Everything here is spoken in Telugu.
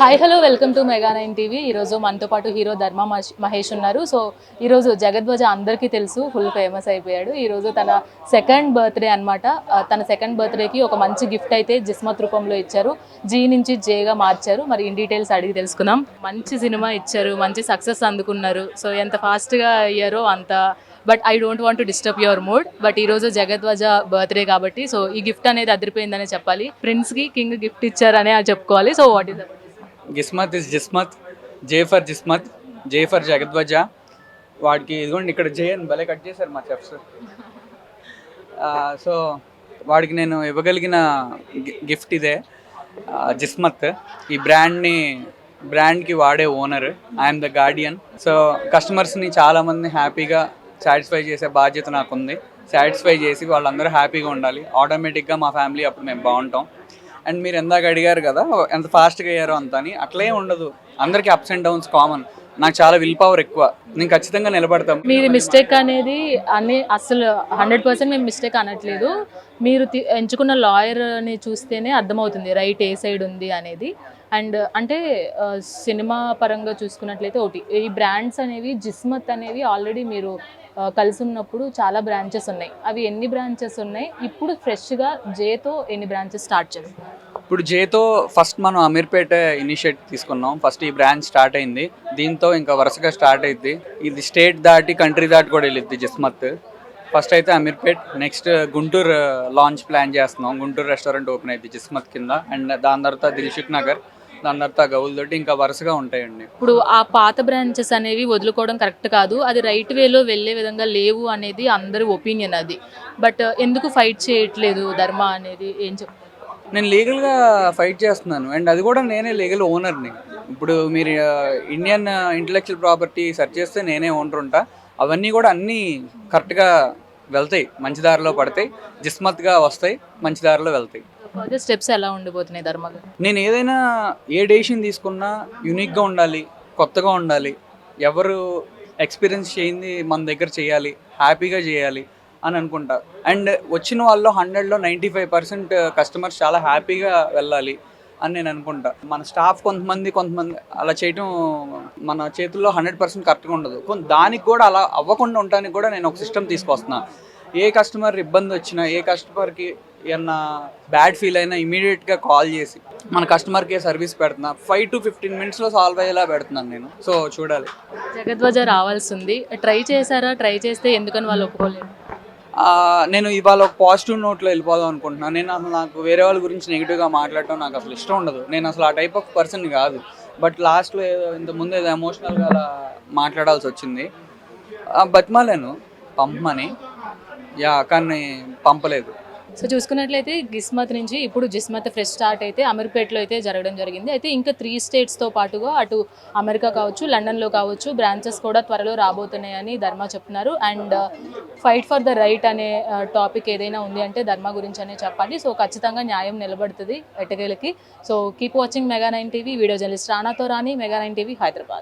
Hi hello welcome to mega nine TV ఈరోజు మనతో పాటు హీరో ధర్మ మహేష్- మహేష్ ఉన్నారు. సో ఈరోజు జగద్వజ అందరికీ తెలుసు ఫుల్ ఫేమస్ అయిపోయాడు. ఈరోజు తన సెకండ్ బర్త్డే అనమాట తన సెకండ్ బర్త్డేకి ఒక మంచి గిఫ్ట్ అయితే జిస్మత్ రూపంలో ఇచ్చారు. జీ నుంచి జేగా మార్చారు. మరి ఇన్ డీటెయిల్స్ అడిగి తెలుసుకుందాం. మంచి సినిమా ఇచ్చారు మంచి సక్సెస్ అందుకున్నారు. సో ఎంత ఫాస్ట్గా అయ్యారో అంత but I don't want to disturb your mood but ఈరోజు జగద్వజ బర్త్డే కాబట్టి సో ఈ గిఫ్ట్ అనేది అదిరిపోయిందనే చెప్పాలి. ప్రిన్స్కి కింగ్ గిఫ్ట్ ఇచ్చారనే చెప్పుకోవాలి. So what is Gismat is Jismat J for Jismat J for జగద్వజ. వాడికి ఇదిగోండి ఇక్కడ జే అని భలే కట్ చేశారు మా చెఫ్స్. సో వాడికి నేను ఇవ్వగలిగిన గి- గిఫ్ట్ ఇదే. జిస్మత్. ఈ బ్రాండ్ని బ్రాండ్కి వాడే owner. I'm the guardian so కస్టమర్స్ని చాలామంది హ్యాపీగా సాటిస్ఫై చేసే బాధ్యత నాకుంది. సాటిస్ఫై చేసి వాళ్ళందరూ హ్యాపీగా ఉండాలి. ఆటోమేటిక్గా మా ఫ్యామిలీ అప్పుడు మేము బాగుంటాం. అండ్ మీరు ఎందాక అడిగారు కదా ఎంత ఫాస్ట్గా అయ్యారో అంత అని. అట్లే ఉండదు. అందరికీ అప్స్ అండ్ డౌన్స్ కామన్ నాకు చాలా విల్ పవర్ ఎక్కువ. నేను ఖచ్చితంగా నిలబడతాం మీరు మిస్టేక్ అనేది అన్ని అసలు హండ్రెడ్ పర్సెంట్ మేము మిస్టేక్ అనట్లేదు. మీరు ఎంచుకున్న లాయర్ని చూస్తేనే అర్థమవుతుంది. రైట్ ఏ సైడ్ ఉంది అనేది. అండ్ అంటే సినిమా పరంగా చూసుకున్నట్లయితే ఒకటి ఈ బ్రాండ్స్ అనేవి జిస్మత్ అనేవి ఆల్రెడీ మీరు కలిసి ఉన్నప్పుడు చాలా బ్రాంచెస్ ఉన్నాయి. అవి ఎన్ని బ్రాంచెస్ ఉన్నాయి? ఇప్పుడు ఫ్రెష్గా జేతో ఎన్ని బ్రాంచెస్ స్టార్ట్ చేస్తారు ఇప్పుడు జేతో ఫస్ట్ మనం అమీర్పేట ఇనిషియేట్ తీసుకున్నాం. ఫస్ట్ ఈ బ్రాంచ్ స్టార్ట్ అయింది. దీంతో ఇంకా వరుసగా స్టార్ట్ అయింది ఇది స్టేట్ దాటి కంట్రీ దాటి కూడా వెళ్ళిద్ది జిస్మత్. ఫస్ట్ అయితే Ameerpet next Guntur uh, launch plan చేస్తున్నాం. గుంటూరు రెస్టారెంట్ ఓపెన్ అయింది జిస్మత్ కింద. అండ్ దాని తర్వాత దిల్షుక్ నగర్ దాని తర్వాత గౌల్ తోటి ఇంకా వరుసగా ఉంటాయండి. ఇప్పుడు ఆ పాత బ్రాంచెస్ అనేవి వదులుకోవడం కరెక్ట్ కాదు. అది రైట్ వేలో వెళ్ళే విధంగా లేవు అనేది అందరి ఒపీనియన్ అది. బట్ uh, ఎందుకు ఫైట్ చేయట్లేదు ధర్మ అనేది? ఏం చెప్తారు నేను లీగల్గా ఫైట్ చేస్తున్నాను. అండ్ అది కూడా నేనే లీగల్ ఓనర్ని. ఇప్పుడు మీరు ఇండియన్ ఇంటలెక్చువల్ ప్రాపర్టీ సెర్చ్ చేస్తే నేనే ఓనర్ ఉంటా. అవన్నీ కూడా అన్నీ కరెక్ట్గా వెళ్తాయి. మంచి దారిలో పడతాయి. జిస్మత్గా వస్తాయి. మంచి దారిలో వెళ్తాయి. స్టెప్స్ ఎలా ఉండిపోతున్నాయి ధర్మ గారు నేను ఏదైనా ఏ డెసిషన్ తీసుకున్నా యూనిక్గా ఉండాలి కొత్తగా ఉండాలి ఎవరు ఎక్స్పీరియన్స్ చేయింది మన దగ్గర చేయాలి హ్యాపీగా చేయాలి అని అనుకుంటా. అండ్ వచ్చిన వాళ్ళు హండ్రెడ్లో నైంటీ ఫైవ్ పర్సెంట్ కస్టమర్స్ చాలా హ్యాపీగా వెళ్ళాలి అని నేను అనుకుంటా. మన స్టాఫ్ కొంతమంది కొంతమంది అలా చేయటం మన చేతుల్లో హండ్రెడ్ పర్సెంట్ కరెక్ట్గా ఉండదు. కొంత దానికి కూడా అలా అవ్వకుండా ఉండడానికి కూడా నేను ఒక సిస్టమ్ తీసుకొస్తున్నా. ఏ కస్టమర్ ఇబ్బంది వచ్చినా ఏ కస్టమర్కి ఏమన్నా బ్యాడ్ ఫీల్ అయినా ఇమీడియట్గా కాల్ చేసి మన కస్టమర్కి సర్వీస్ పెడుతున్నా. ఫైవ్ టు ఫిఫ్టీన్ మినిట్స్లో సాల్వ్ అయ్యేలా పెడుతున్నాను నేను. సో చూడాలి. జగద్వజ రావాల్సి ఉంది ట్రై చేశారా? ట్రై చేస్తే ఎందుకని వాళ్ళు ఒప్పుకోలేదు? నేను ఇవాళ ఒక పాజిటివ్ నోట్లో వెళ్ళిపోదాం అనుకుంటున్నాను. నేను అసలు నాకు వేరే వాళ్ళ గురించి నెగిటివ్గా మాట్లాడటం నాకు అసలు ఇష్టం ఉండదు. నేను అసలు ఆ టైప్ ఆఫ్ పర్సన్ కాదు. బట్ లాస్ట్లో ఏదో ఇంతకుముందు ఏదో ఎమోషనల్గా అలా మాట్లాడాల్సి వచ్చింది. బతిమాలేను. పంపమని. యా కానీ పంపలేదు. సో చూసుకున్నట్లయితే గిస్మత్ నుంచి ఇప్పుడు జిస్మత్ ఫ్రెష్ స్టార్ట్ అయితే అమీర్పేట్లో అయితే జరగడం జరిగింది. అయితే ఇంకా త్రీ స్టేట్స్తో పాటుగా అటు అమెరికా కావచ్చు లండన్లో కావచ్చు బ్రాంచెస్ కూడా త్వరలో రాబోతున్నాయని ధర్మ చెప్తున్నారు. And fight for the right అనే uh, టాపిక్ ఏదైనా ఉంది అంటే ధర్మ గురించి అనే చెప్పాలి. సో ఖచ్చితంగా న్యాయం నిలబడుతుంది ఎట్టకేలకి so keep watching mega nine TV video journalist రానాతో రాని మెగా నైన్ టీవీ హైదరాబాద్